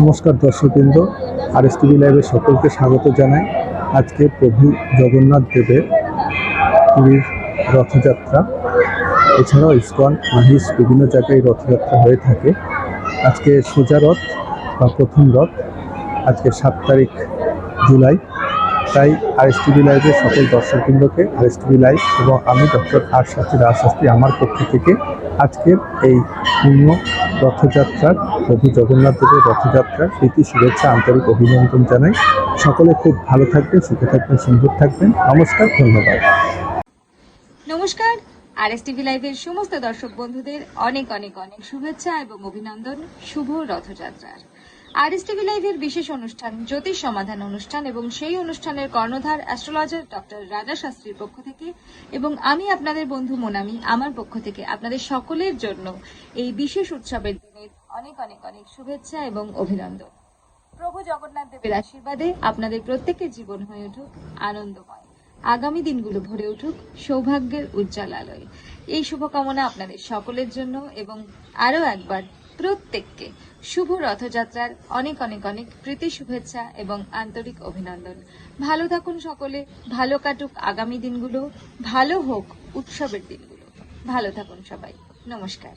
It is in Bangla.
নমস্কার দর্শকবৃন্দ আর এস টিভি লাইভে সকলকে স্বাগত জানাই। আজকে প্রভু জগন্নাথ দেবের পুরীর রথযাত্রা। এছাড়াও ইস্কন মাহিস বিভিন্ন জায়গায় রথযাত্রা হয়ে থাকে। আজকে সোজা রথ বা প্রথম রথ, আজকে সাত তারিখ জুলাই। তাই আর এস টিভি লাইভের সকল দর্শকবৃন্দকে আর এস টিভি লাইভ এবং আমি ডক্টর আর শাস্ত্রী রাজ আমার পক্ষ থেকে আজকের এই পূর্ণ রথযাত্রার প্রভু জগন্নাথ দেবের রথযাত্রার প্রীতি, শুভেচ্ছা, আন্তরিক অভিনন্দন জানাই। সকলে খুব ভালো থাকবেন, সুখে থাকবেন, সুন্দর থাকবেন। নমস্কার, ধন্যবাদ। নমস্কার। আর এস টিভি লাইভের সমস্ত দর্শক বন্ধুদের অনেক অনেক অনেক শুভেচ্ছা এবং অভিনন্দন। শুভ রথযাত্রার। আর এস লাইভের বিশেষ অনুষ্ঠান, জ্যোতিষ সমাধান অনুষ্ঠান এবং সেই অনুষ্ঠানের কর্ণধার অ্যাস্ট্রোলজার ডক্টর রাজা শাস্ত্রীর পক্ষ থেকে এবং আমি আপনাদের বন্ধু মোনামি, আমার পক্ষ থেকে আপনাদের সকলের জন্য এই বিশেষ উৎসবের দিনের অনেক অনেক অনেক শুভেচ্ছা এবং অভিনন্দন। প্রভু জগন্নাথ দেবের আশীর্বাদে আপনাদের প্রত্যেকের জীবন হয়ে উঠুক আনন্দময়। আগামী দিনগুলো ভরে উঠুক সৌভাগ্যের উজ্জ্বল আলোয়। এই শুভকামনা আপনাদের সকলের জন্য এবং আরও একবার প্রত্যেককে শুভ রথযাত্রার অনেক অনেক অনেক প্রীতি, শুভেচ্ছা এবং আন্তরিক অভিনন্দন। ভালো থাকুন সকলে, ভালো কাটুক আগামী দিনগুলো, ভালো হোক উৎসবের দিনগুলো। ভালো থাকুন সবাই। নমস্কার।